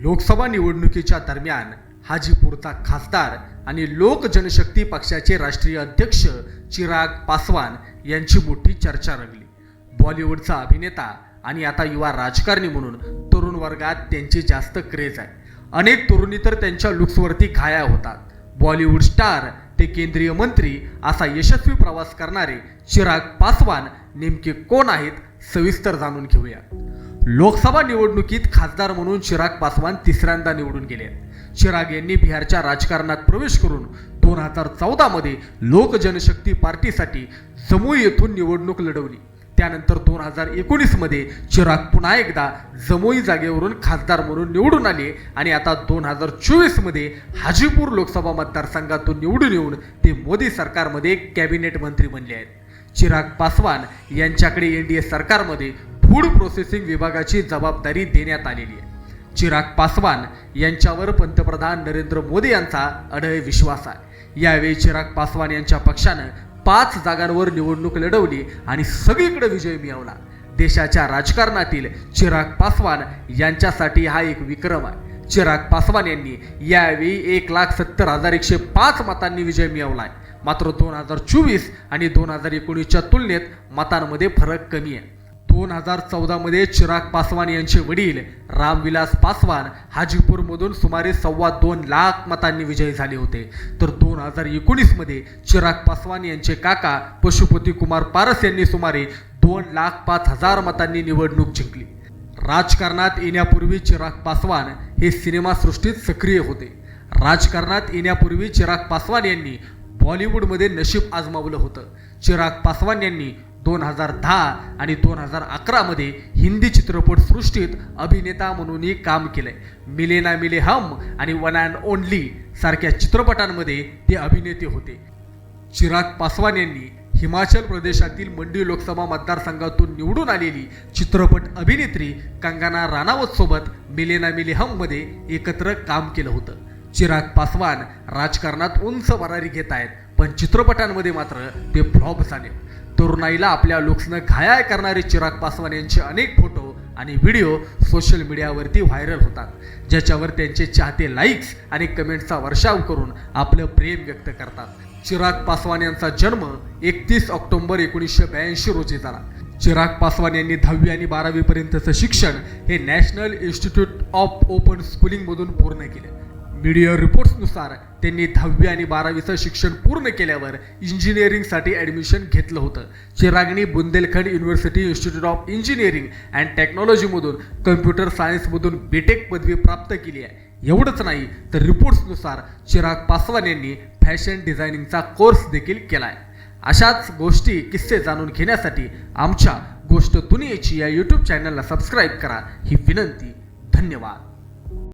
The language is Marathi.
लोकसभा निवडणुकीच्या दरम्यान हाजीपूरचा खासदार आणि लोक जनशक्ती पक्षाचे राष्ट्रीय अध्यक्ष चिराग पासवान यांची मोठी चर्चा रंगली. बॉलिवूडचा अभिनेता आणि आता युवा राजकारणी म्हणून तरुण वर्गात त्यांची जास्त क्रेज आहे. अनेक तरुणी तर त्यांच्या लुक्सवरती घाया होतात. बॉलिवूड स्टार ते केंद्रीय मंत्री असा यशस्वी प्रवास करणारे चिराग पासवान नेमके कोण आहेत सविस्तर जाणून घेऊया. लोकसभा निवडणुकीत खासदार म्हणून चिराग पासवान तिसऱ्यांदा निवडून गेले आहेत. चिराग यांनी बिहारच्या राजकारणात प्रवेश करून दोन हजार चौदामध्ये लोक जनशक्ती पार्टीसाठी जमुई येथून निवडणूक लढवली त्यानंतर दोन हजार एकोणीसमध्ये चिराग पुन्हा एकदा जमुई जागेवरून खासदार म्हणून निवडून आले आणि आता दोन हजार चोवीसमध्ये हाजीपूर लोकसभा मतदारसंघातून निवडून येऊन ते मोदी सरकारमध्ये कॅबिनेट मंत्री बनले आहेत चिराग पासवान यांच्याकडे एन डी ए सरकारमध्ये फूड प्रोसेसिंग विभागाची जबाबदारी देण्यात आलेली आहे. चिराग पासवान यांच्यावर पंतप्रधान नरेंद्र मोदी यांचा अढळ विश्वास आहे. यावेळी चिराग पासवान यांच्या पक्षानं पाच जागांवर निवडणूक लढवली आणि सगळीकडे विजय मिळवला. देशाच्या राजकारणातील चिराग पासवान यांच्यासाठी हा एक विक्रम आहे. चिराग पासवान यांनी यावेळी एक लाख सत्तर हजार एकशे पाच मतांनी विजय मिळवला आहे. मात्र दोन हजार चोवीस आणि दोन हजार एकोणीसच्या तुलनेत मतांमध्ये फरक कमी आहे. दोन हजार चौदामध्ये चिराग पासवान यांचे वडील रामविलास पासवान हाजीपूरमधून सुमारे सव्वा दोन लाख मतांनी विजयी झाले होते. तर दोन हजार एकोणीसमध्ये चिराग पासवान यांचे काका पशुपती कुमार पारस यांनी सुमारे दोन लाख पाच हजार मतांनी निवडणूक जिंकली. राजकारणात येण्यापूर्वी चिराग पासवान हे सिनेमासृष्टीत सक्रिय होते. राजकारणात येण्यापूर्वी चिराग पासवान यांनी बॉलिवूडमध्ये नशीब आजमावलं होतं. चिराग पासवान यांनी दोन हजार दहा आणि दोन हजार अकरामध्ये हिंदी चित्रपटसृष्टीत अभिनेता म्हणूनही काम केलंय. मिले ना मिले हम आणि वन अँड ओनली सारख्या चित्रपटांमध्ये ते अभिनेते होते. चिराग पासवान यांनी हिमाचल प्रदेशातील मंडी लोकसभा मतदारसंघातून निवडून आलेली चित्रपट अभिनेत्री कंगना राणावत सोबत मिले ना मिले हममध्ये एकत्र काम केलं होतं. चिराग पासवान राजकारणात उंच भरारी घेत आहेत. पण चित्रपटांमध्ये मात्र ते फ्लॉप झाले. तरुणाईला आपल्या लुक्सनं घायाळ करणारे चिराग पासवान यांचे अनेक फोटो आणि व्हिडिओ सोशल मीडियावरती व्हायरल होतात ज्याच्यावर त्यांचे चाहते लाईक्स आणि कमेंट्सचा वर्षाव करून आपलं प्रेम व्यक्त करतात. चिराग पासवान यांचा जन्म एकतीस ऑक्टोबर एकोणीसशे ब्याऐंशी रोजी झाला. चिराग पासवान यांनी दहावी आणि बारावीपर्यंतचं शिक्षण हे नॅशनल इन्स्टिट्यूट ऑफ ओपन स्कूलिंगमधून पूर्ण केले. मीडिया रिपोर्ट्सनुसार त्यांनी दहावी आणि बारावीचं शिक्षण पूर्ण केल्यावर इंजिनिअरिंगसाठी ॲडमिशन घेतलं होतं. चिरागणी Bundelkhand university institute of engineering and टेक्नॉलॉजीमधून computer सायन्समधून बीटेक पदवी प्राप्त केली आहे. एवढंच नाही तर रिपोर्ट्सनुसार चिराग पासवान यांनी फॅशन डिझायनिंगचा कोर्स देखील केला आहे अशाच गोष्टी किस्से जाणून घेण्यासाठी आमच्या गोष्ट दुनियेची या यूट्यूब चॅनलला सबस्क्राईब करा. ही विनंती धन्यवाद.